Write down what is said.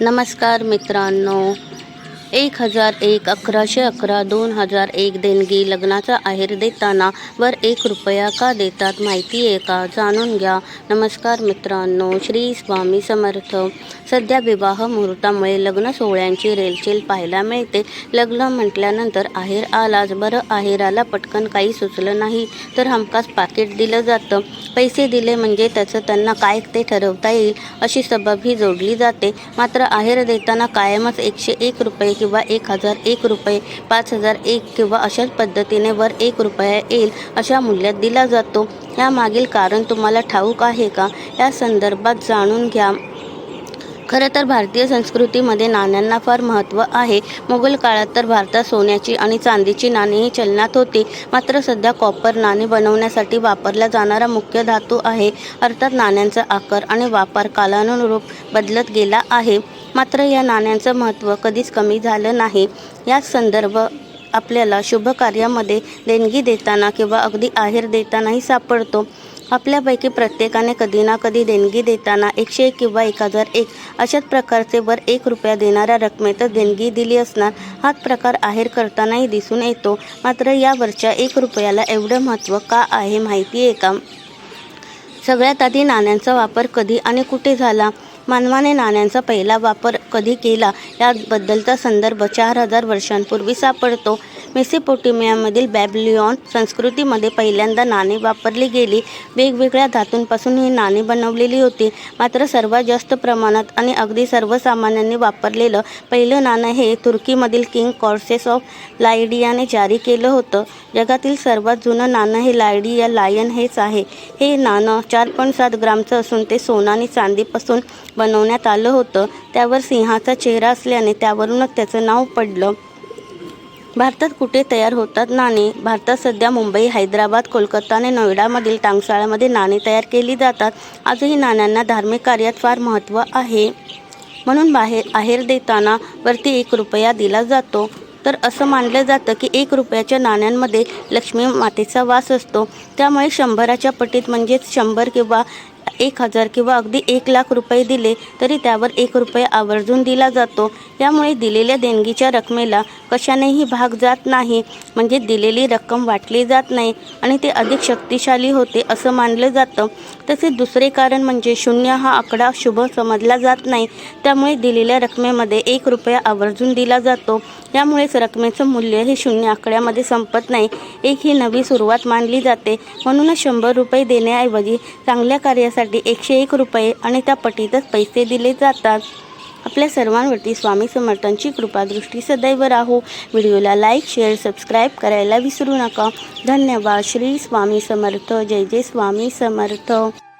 नमस्कार मित्रांनो. एक हजार एक अकराशे अकरा दोन हजार एक देणगी लग्नाचा आहेर देताना वर एक रुपया का देतात माहिती आहे का जाणून घ्या. नमस्कार मित्रांनो श्री स्वामी समर्थ. सध्या विवाह मुहूर्तामुळे लग्न सोहळ्यांची रेलचेल पाहायला मिळते. लग्न म्हटल्यानंतर आहेर आलाच. बरं आहेराला पटकन काही सुचलं नाही तर हमखास पाकिट दिलं जातं. पैसे दिले म्हणजे त्याचं त्यांना काय ते ठरवता येईल अशी सबब ही जोडली जाते. मात्र आहेर देताना कायमच एकशे एक रुपये किंवा एक हजार एक रुपये पाच हजार एक किंवा अशाच पद्धतीने वर एक रुपया येईल अशा मूल्यात दिला जातो. यामागील कारण तुम्हाला ठाऊक आहे का? या संदर्भात जाणून घ्या. खरं तर भारतीय संस्कृतीमध्ये नाण्यांना फार महत्त्व आहे. मुघल काळात तर भारतात सोन्याची आणि चांदीची नाणीही चलनात होती. मात्र सध्या कॉपर नाणी बनवण्यासाठी वापरला जाणारा मुख्य धातू आहे. अर्थात नाण्यांचा आकार आणि वापर कालानुरूप बदलत गेला आहे. मात्र या नाण्यांचं महत्त्व कधीच कमी झालं नाही. याच संदर्भ आपल्याला शुभ कार्यामध्ये देणगी देताना किंवा अगदी आहेर देतानाही सापडतो. आपल्यापैकी प्रत्येकाने कधी ना कधी देणगी देताना एकशे एक किंवा एक हजार एक अशाच प्रकारचे वर एक रुपया देणाऱ्या रकमेतच देणगी दिली असणार. हाच प्रकार आहेर करतानाही दिसून येतो. मात्र यावरच्या एक रुपयाला एवढं महत्त्व का आहे माहिती आहे का? सगळ्यात आधी नाण्यांचा वापर कधी आणि कुठे झाला? मानवाने नाण्यांचा पहिला वापर कधी केला? याबद्दलचा संदर्भ चार हजार वर्षांपूर्वी सापडतो. मेसिपोटेमियामधील बॅबलियॉन संस्कृतीमध्ये पहिल्यांदा नाणी वापरली गेली. वेगवेगळ्या धातूंपासून ही नाणी बनवलेली होती. मात्र सर्वात जास्त प्रमाणात आणि अगदी सर्वसामान्यांनी वापरलेलं पहिलं नाणं हे तुर्कीमधील किंग कॉर्सेस ऑफ लायडियाने जारी केलं होतं. जगातील सर्वात जुनं नाणं हे लायडिया लायन हेच आहे. हे नाणं चार पॉईंट सात ग्रामचं असून ते सोनं आणि चांदीपासून बनवण्यात आलं होतं. त्यावर सिंहाचा चेहरा असल्याने त्यावरूनच त्याचं नाव पडलं. भारतात कुठे तयार होतात नाणे? भारतात सध्या मुंबई हैदराबाद कोलकाता आणि नोएडामधील टांगशाळामध्ये नाणी तयार केली जातात. आजही नाण्यांना धार्मिक कार्यात फार महत्त्व आहे. म्हणून बाहेर आहेर देताना वरती एक रुपया दिला जातो. तर असं मानलं जातं की एक रुपयाच्या नाण्यांमध्ये लक्ष्मी मातेचा वास असतो. त्यामुळे शंभराच्या पटीत म्हणजेच शंभर किंवा एक हजार किंवा अगदी एक लाख रुपये दिले तरी त्यावर एक रुपया आवर्जून दिला जातो. यामुळे दिलेल्या देणगीच्या रकमेला कशानेही भाग जात नाही. म्हणजे दिलेली रक्कम वाटली जात नाही आणि ते अधिक शक्तिशाली होते असं मानलं जातं. तसेच दुसरे कारण म्हणजे शून्य हा आकडा शुभ समजला जात नाही. त्यामुळे दिलेल्या रकमेमध्ये एक रुपया आवर्जून दिला जातो. यामुळेच रकमेचं मूल्य हे शून्य आकड्यामध्ये संपत नाही. एक ही नवी सुरुवात मानली जाते. म्हणूनच शंभर रुपये देण्याऐवजी चांगल्या कार्यासाठी एकशे एक रुपये आणि त्या पटीतच पैसे दिले जातात. आपल्या सर्वांवरती स्वामी समर्थांची कृपादृष्टी सदैव राहो. व्हिडिओला लाईक शेअर सबस्क्राईब करायला विसरू नका. धन्यवाद. श्री स्वामी समर्थ. जय जय स्वामी समर्थ.